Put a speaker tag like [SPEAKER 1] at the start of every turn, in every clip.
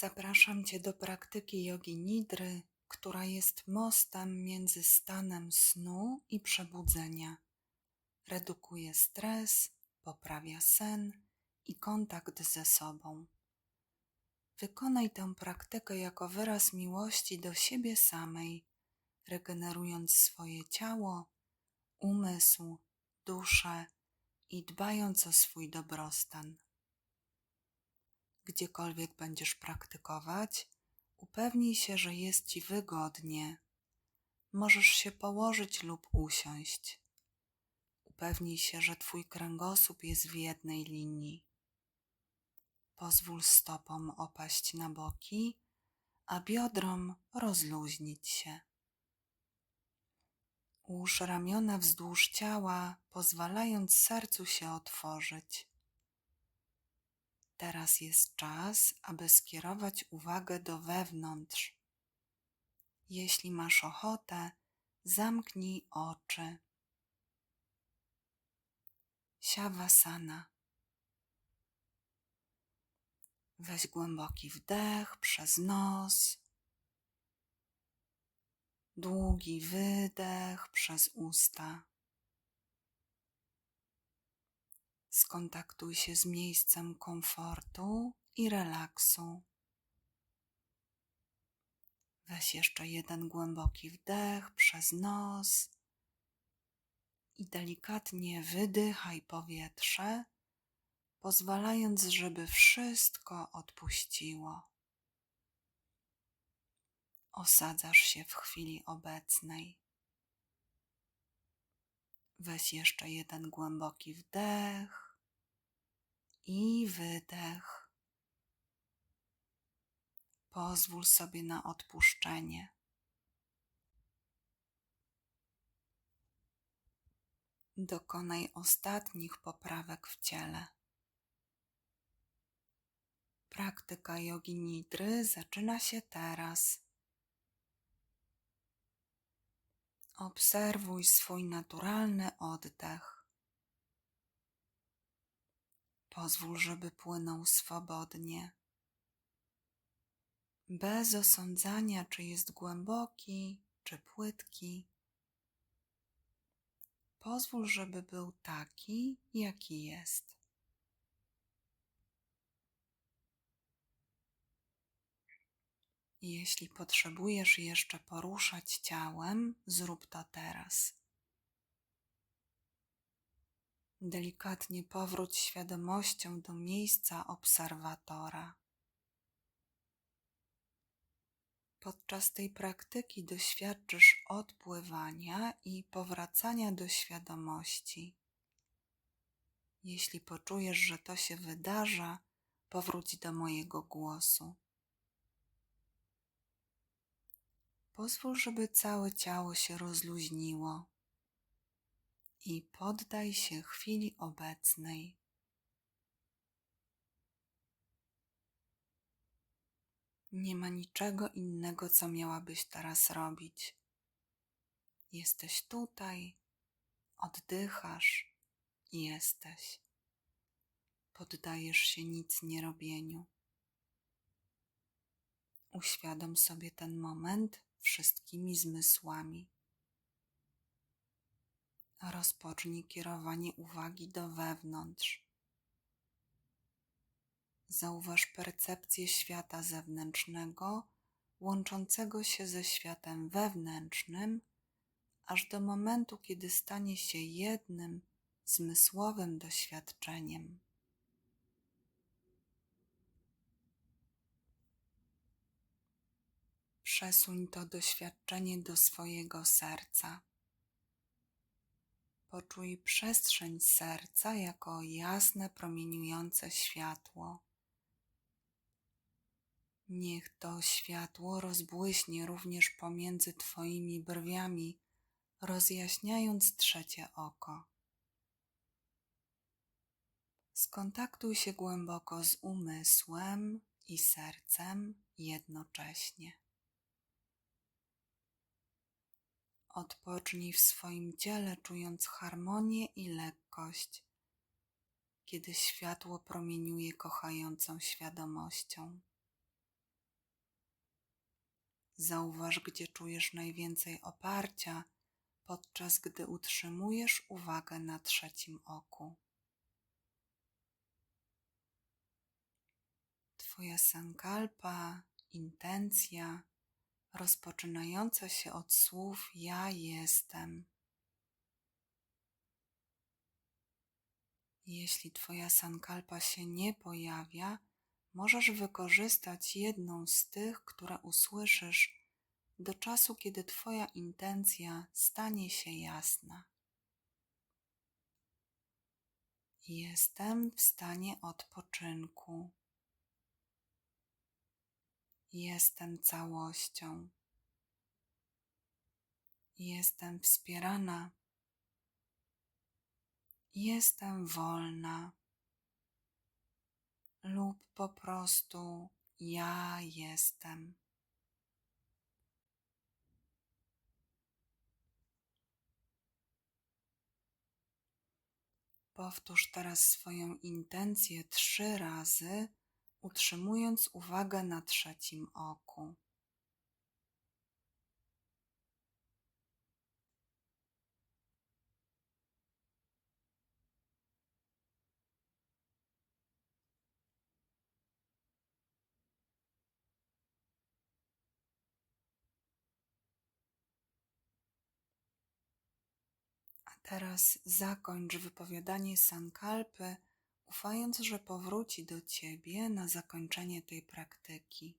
[SPEAKER 1] Zapraszam Cię do praktyki jogi nidry, która jest mostem między stanem snu i przebudzenia. Redukuje stres, poprawia sen i kontakt ze sobą. Wykonaj tę praktykę jako wyraz miłości do siebie samej, regenerując swoje ciało, umysł, duszę i dbając o swój dobrostan. Gdziekolwiek będziesz praktykować, upewnij się, że jest ci wygodnie. Możesz się położyć lub usiąść. Upewnij się, że twój kręgosłup jest w jednej linii. Pozwól stopom opaść na boki, a biodrom rozluźnić się. Ułóż ramiona wzdłuż ciała, pozwalając sercu się otworzyć. Teraz jest czas, aby skierować uwagę do wewnątrz. Jeśli masz ochotę, zamknij oczy. Siawasana. Weź głęboki wdech przez nos, długi wydech przez usta. Skontaktuj się z miejscem komfortu i relaksu. Weź jeszcze jeden głęboki wdech przez nos i delikatnie wydychaj powietrze, pozwalając, żeby wszystko odpuściło. Osadzasz się w chwili obecnej. Weź jeszcze jeden głęboki wdech i wydech. Pozwól sobie na odpuszczenie. Dokonaj ostatnich poprawek w ciele. Praktyka jogi nidry zaczyna się teraz. Obserwuj swój naturalny oddech. Pozwól, żeby płynął swobodnie, bez osądzania, czy jest głęboki, czy płytki. Pozwól, żeby był taki, jaki jest. Jeśli potrzebujesz jeszcze poruszać ciałem, zrób to teraz. Delikatnie powróć świadomością do miejsca obserwatora. Podczas tej praktyki doświadczysz odpływania i powracania do świadomości. Jeśli poczujesz, że to się wydarza, powróć do mojego głosu. Pozwól, żeby całe ciało się rozluźniło i poddaj się chwili obecnej. Nie ma niczego innego, co miałabyś teraz robić. Jesteś tutaj, oddychasz i jesteś. Poddajesz się nic nie robieniu. Uświadom sobie ten moment wszystkimi zmysłami. Rozpocznij kierowanie uwagi do wewnątrz. Zauważ percepcję świata zewnętrznego, łączącego się ze światem wewnętrznym, aż do momentu, kiedy stanie się jednym zmysłowym doświadczeniem. Przesuń to doświadczenie do swojego serca. Poczuj przestrzeń serca jako jasne, promieniujące światło. Niech to światło rozbłyśnie również pomiędzy Twoimi brwiami, rozjaśniając trzecie oko. Skontaktuj się głęboko z umysłem i sercem jednocześnie. Odpocznij w swoim ciele, czując harmonię i lekkość, kiedy światło promieniuje kochającą świadomością. Zauważ, gdzie czujesz najwięcej oparcia, podczas gdy utrzymujesz uwagę na trzecim oku. Twoja sankalpa, intencja, rozpoczynająca się od słów Ja jestem. Jeśli Twoja sankalpa się nie pojawia, możesz wykorzystać jedną z tych, które usłyszysz, do czasu, kiedy Twoja intencja stanie się jasna. Jestem w stanie odpoczynku. Jestem całością. Jestem wspierana. Jestem wolna. Lub po prostu ja jestem. Powtórz teraz swoją intencję trzy razy utrzymując uwagę na trzecim oku. Teraz zakończ wypowiadanie sankalpy ufając, że powróci do Ciebie na zakończenie tej praktyki.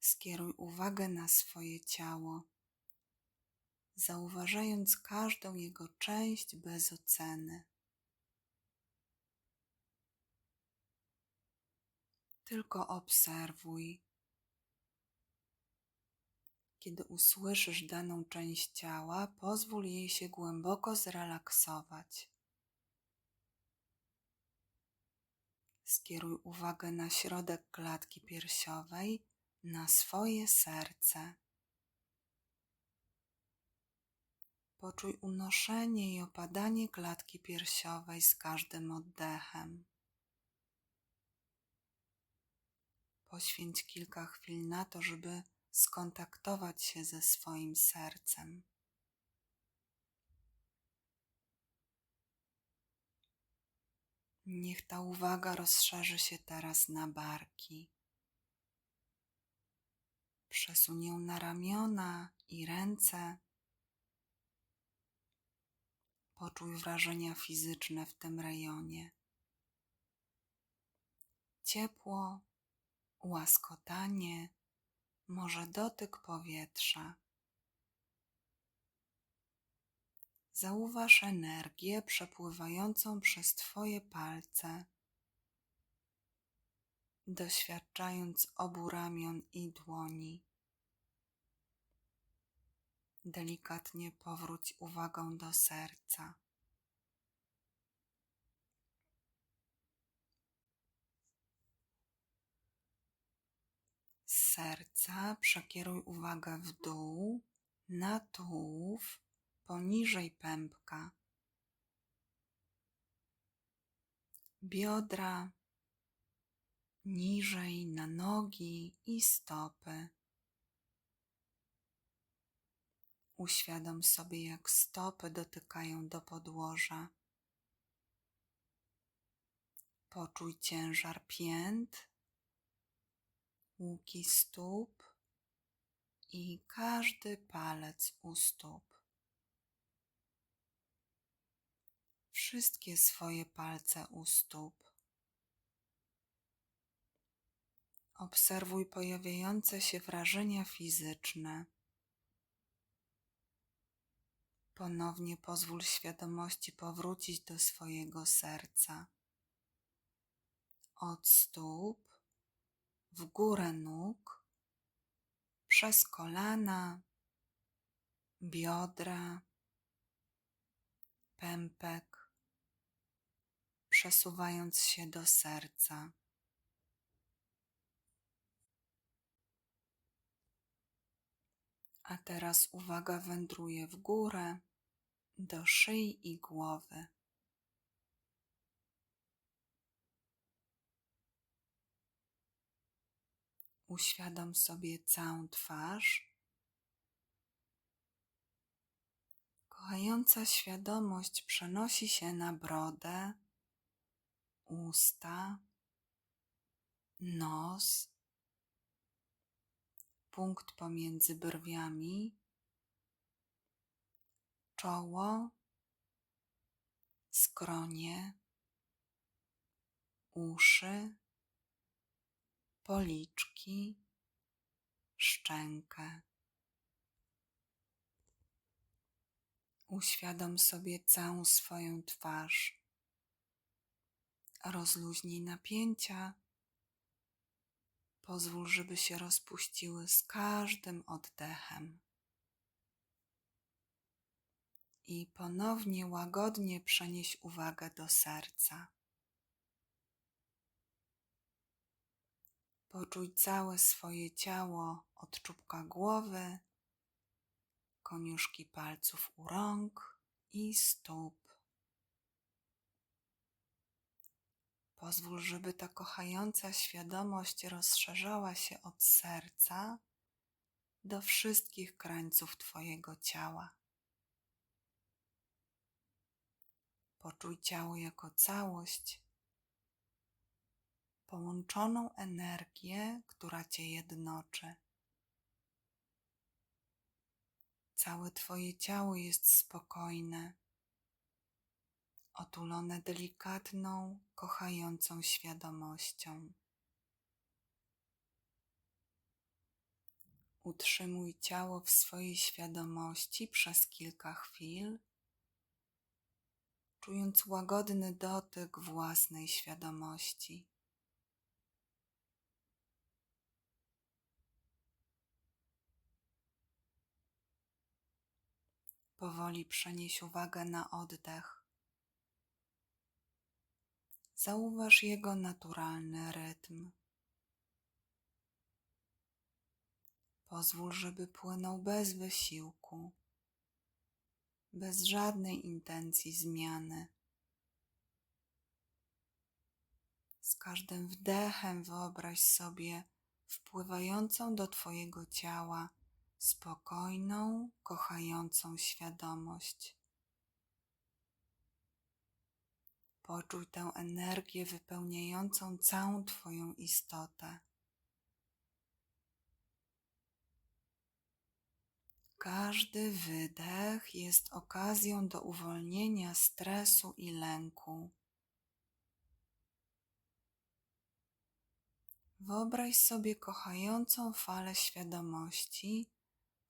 [SPEAKER 1] Skieruj uwagę na swoje ciało, zauważając każdą jego część bez oceny. Tylko obserwuj. Kiedy usłyszysz daną część ciała, pozwól jej się głęboko zrelaksować. Skieruj uwagę na środek klatki piersiowej, na swoje serce. Poczuj unoszenie i opadanie klatki piersiowej z każdym oddechem. Poświęć kilka chwil na to, żeby skontaktować się ze swoim sercem. Niech ta uwaga rozszerzy się teraz na barki. Przesuń ją na ramiona i ręce. Poczuj wrażenia fizyczne w tym rejonie. Ciepło, łaskotanie, może dotyk powietrza. Zauważ energię przepływającą przez Twoje palce, doświadczając obu ramion i dłoni. Delikatnie powróć uwagą do serca. Serca przekieruj uwagę w dół, na tułów, poniżej pępka, biodra, niżej na nogi i stopy. Uświadom sobie, jak stopy dotykają do podłoża. Poczuj ciężar pięt, łuki stóp i każdy palec u stóp. wszystkie swoje palce u stóp. Obserwuj pojawiające się wrażenia fizyczne. Ponownie pozwól świadomości powrócić do swojego serca. Od stóp, w górę nóg, przez kolana, biodra, pępek, przesuwając się do serca. A teraz uwaga wędruje w górę do szyi i głowy. Uświadom sobie całą twarz. Kochająca świadomość przenosi się na brodę, usta, nos, punkt pomiędzy brwiami, czoło, skronie, uszy, policzki, szczękę. Uświadom sobie całą swoją twarz. Rozluźnij napięcia. Pozwól, żeby się rozpuściły z każdym oddechem. I ponownie łagodnie przenieś uwagę do serca. Poczuj całe swoje ciało od czubka głowy, koniuszki palców u rąk i stóp. Pozwól, żeby ta kochająca świadomość rozszerzała się od serca do wszystkich krańców Twojego ciała. Poczuj ciało jako całość połączoną energię, która Cię jednoczy. Całe Twoje ciało jest spokojne, otulone delikatną, kochającą świadomością. Utrzymuj ciało w swojej świadomości przez kilka chwil, czując łagodny dotyk własnej świadomości. Powoli przenieś uwagę na oddech. Zauważ jego naturalny rytm. Pozwól, żeby płynął bez wysiłku, bez żadnej intencji zmiany. Z każdym wdechem wyobraź sobie wpływającą do Twojego ciała spokojną, kochającą świadomość. Poczuj tę energię wypełniającą całą Twoją istotę. Każdy wydech jest okazją do uwolnienia stresu i lęku. Wyobraź sobie kochającą falę świadomości,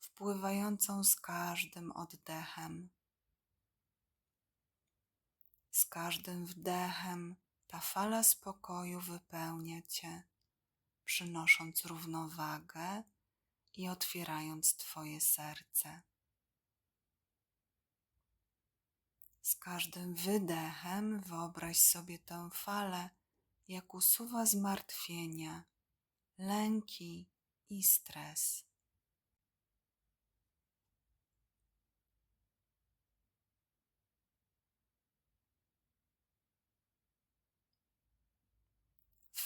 [SPEAKER 1] wpływającą z każdym oddechem. Z każdym wdechem ta fala spokoju wypełnia Cię, przynosząc równowagę i otwierając Twoje serce. Z każdym wydechem wyobraź sobie tę falę, jak usuwa zmartwienia, lęki i stres.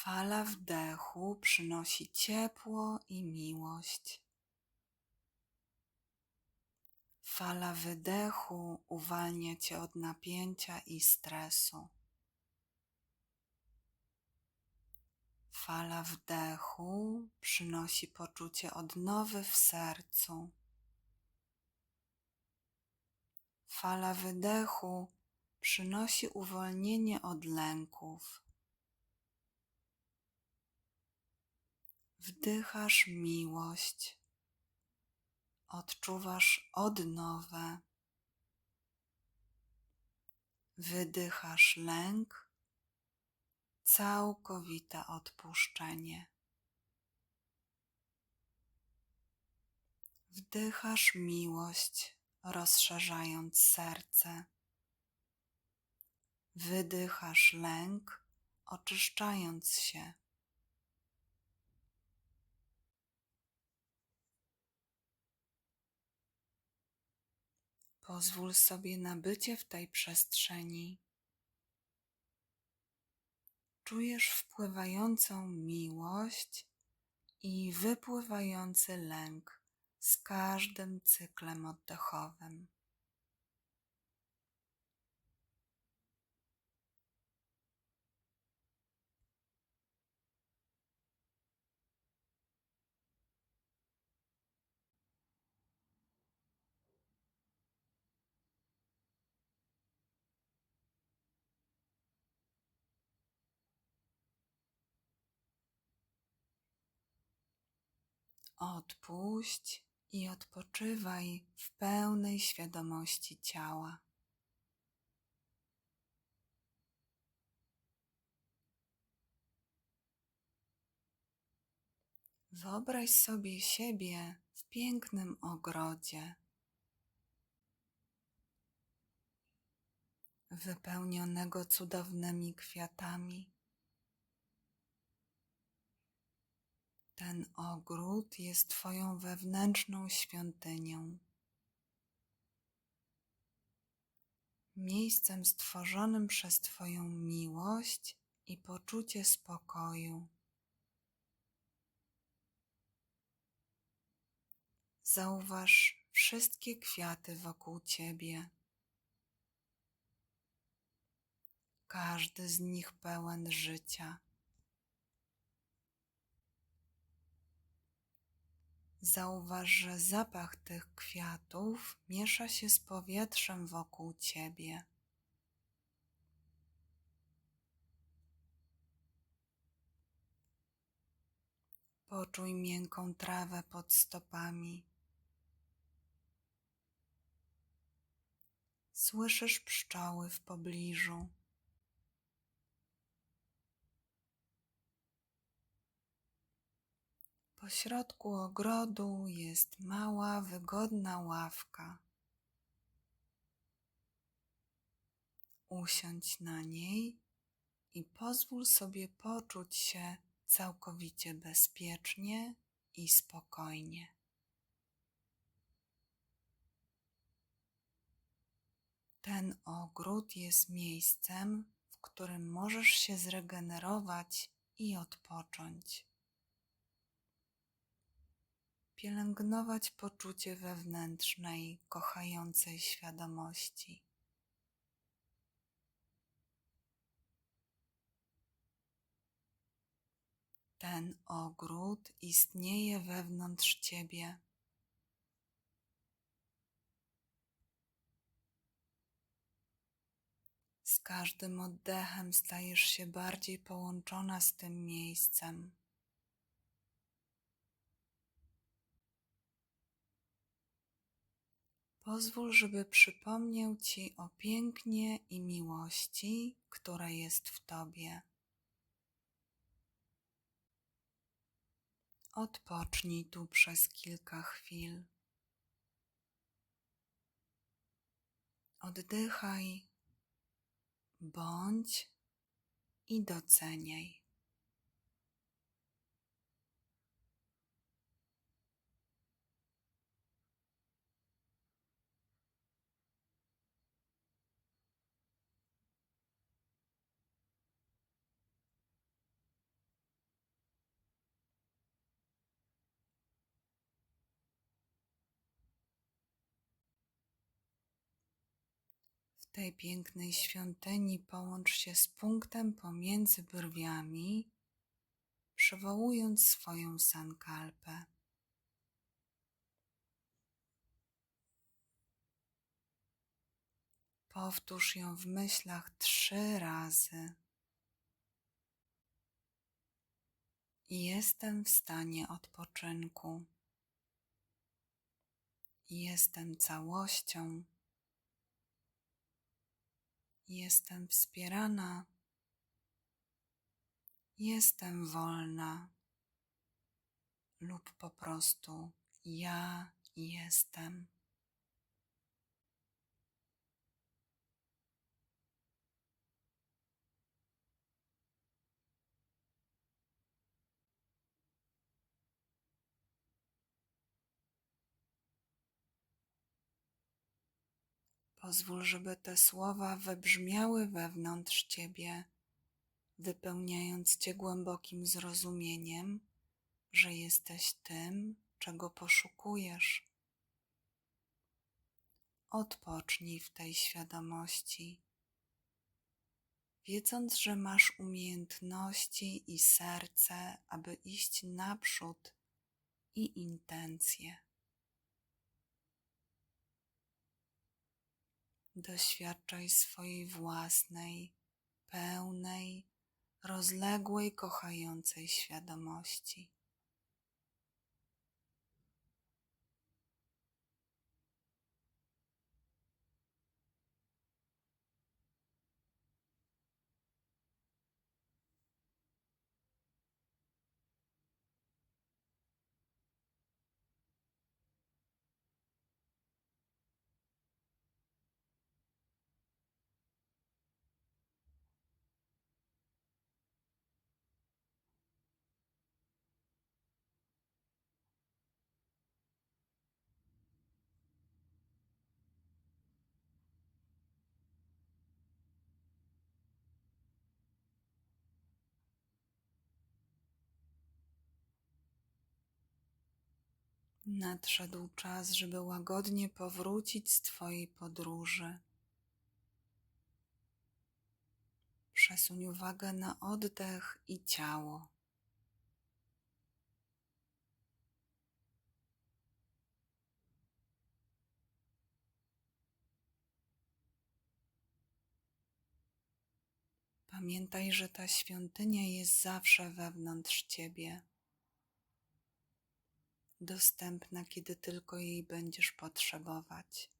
[SPEAKER 1] Fala wdechu przynosi ciepło i miłość. Fala wydechu uwalnia cię od napięcia i stresu. Fala wdechu przynosi poczucie odnowy w sercu. Fala wydechu przynosi uwolnienie od lęków. Wdychasz miłość, odczuwasz odnowę, wydychasz lęk, całkowite odpuszczenie. Wdychasz miłość, rozszerzając serce. Wydychasz lęk, oczyszczając się. Pozwól sobie na bycie w tej przestrzeni. Czujesz wpływającą miłość i wypływający lęk z każdym cyklem oddechowym. Odpuść i odpoczywaj w pełnej świadomości ciała. Wyobraź sobie siebie w pięknym ogrodzie, wypełnionego cudownymi kwiatami. Ten ogród jest Twoją wewnętrzną świątynią. Miejscem stworzonym przez Twoją miłość i poczucie spokoju. Zauważ wszystkie kwiaty wokół Ciebie. Każdy z nich pełen życia. Zauważ, że zapach tych kwiatów miesza się z powietrzem wokół ciebie. Poczuj miękką trawę pod stopami. Słyszysz pszczoły w pobliżu. Po środku ogrodu jest mała, wygodna ławka. Usiądź na niej i pozwól sobie poczuć się całkowicie bezpiecznie i spokojnie. Ten ogród jest miejscem, w którym możesz się zregenerować i odpocząć pielęgnować poczucie wewnętrznej, kochającej świadomości. Ten ogród istnieje wewnątrz ciebie. Z każdym oddechem stajesz się bardziej połączona z tym miejscem. Pozwól, żeby przypomniał Ci o pięknie i miłości, która jest w Tobie. Odpocznij tu przez kilka chwil. Oddychaj, bądź i doceniaj. Tej pięknej świątyni połącz się z punktem pomiędzy brwiami, przywołując swoją sankalpę. Powtórz ją w myślach trzy razy. Jestem w stanie odpoczynku. Jestem całością Jestem wspierana. Jestem wolna. Lub po prostu ja jestem. Pozwól, żeby te słowa wybrzmiały wewnątrz Ciebie, wypełniając Cię głębokim zrozumieniem, że jesteś tym, czego poszukujesz. Odpocznij w tej świadomości, wiedząc, że masz umiejętności i serce, aby iść naprzód i intencje. Doświadczaj swojej własnej, pełnej, rozległej, kochającej świadomości. Nadszedł czas, żeby łagodnie powrócić z Twojej podróży. Przesuń uwagę na oddech i ciało. Pamiętaj, że ta świątynia jest zawsze wewnątrz Ciebie dostępna, kiedy tylko jej będziesz potrzebować.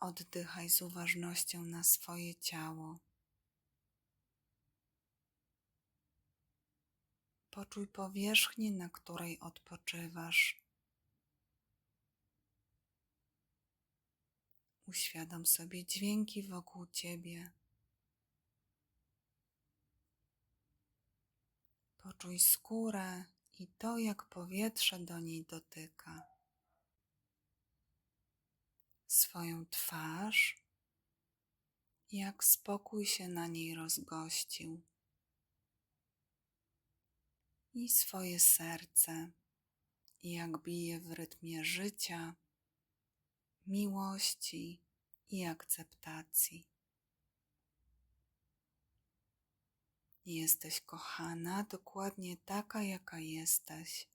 [SPEAKER 1] Oddychaj z uważnością na swoje ciało. Poczuj powierzchnię, na której odpoczywasz. Uświadom sobie dźwięki wokół ciebie. Poczuj skórę i to, jak powietrze do niej dotyka. Swoją twarz, jak spokój się na niej rozgościł. I swoje serce, jak bije w rytmie życia, miłości i akceptacji. Jesteś kochana dokładnie taka, jaka jesteś.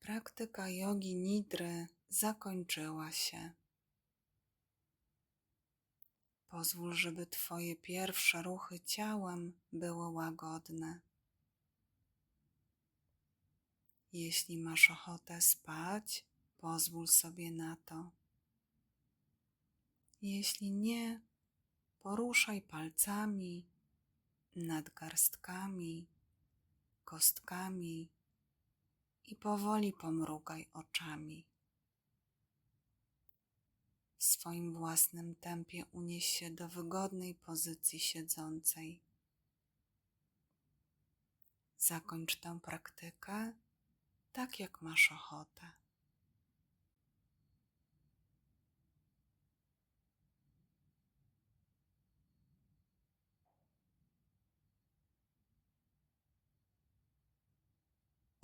[SPEAKER 1] Praktyka jogi nidry zakończyła się. Pozwól, żeby Twoje pierwsze ruchy ciałem były łagodne. Jeśli masz ochotę spać, pozwól sobie na to. Jeśli nie, poruszaj palcami, nadgarstkami, kostkami i powoli pomrugaj oczami. W swoim własnym tempie unieś się do wygodnej pozycji siedzącej. Zakończ tę praktykę tak, jak masz ochotę.